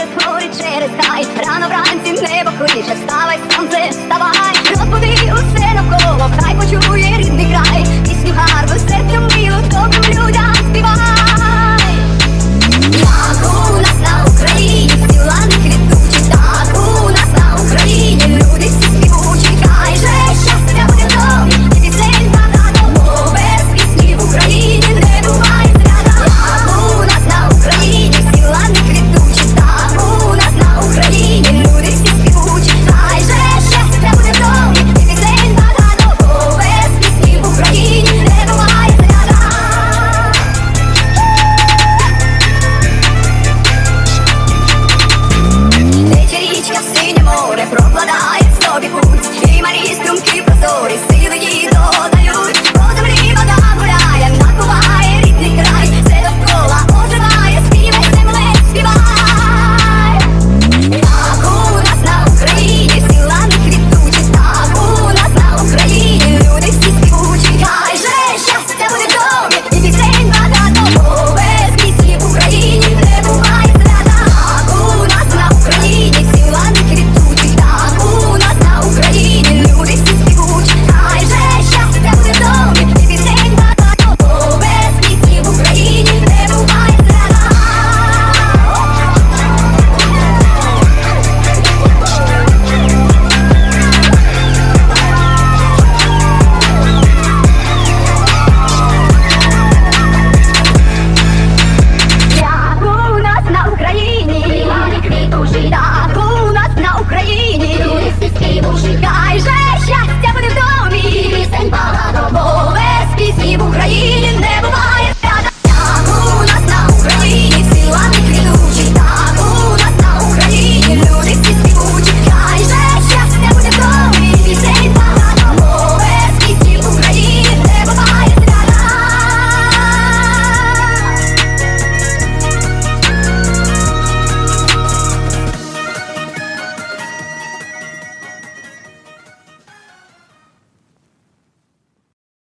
через море через край, рано вранці небо кличе, вставай, сонце, вставай,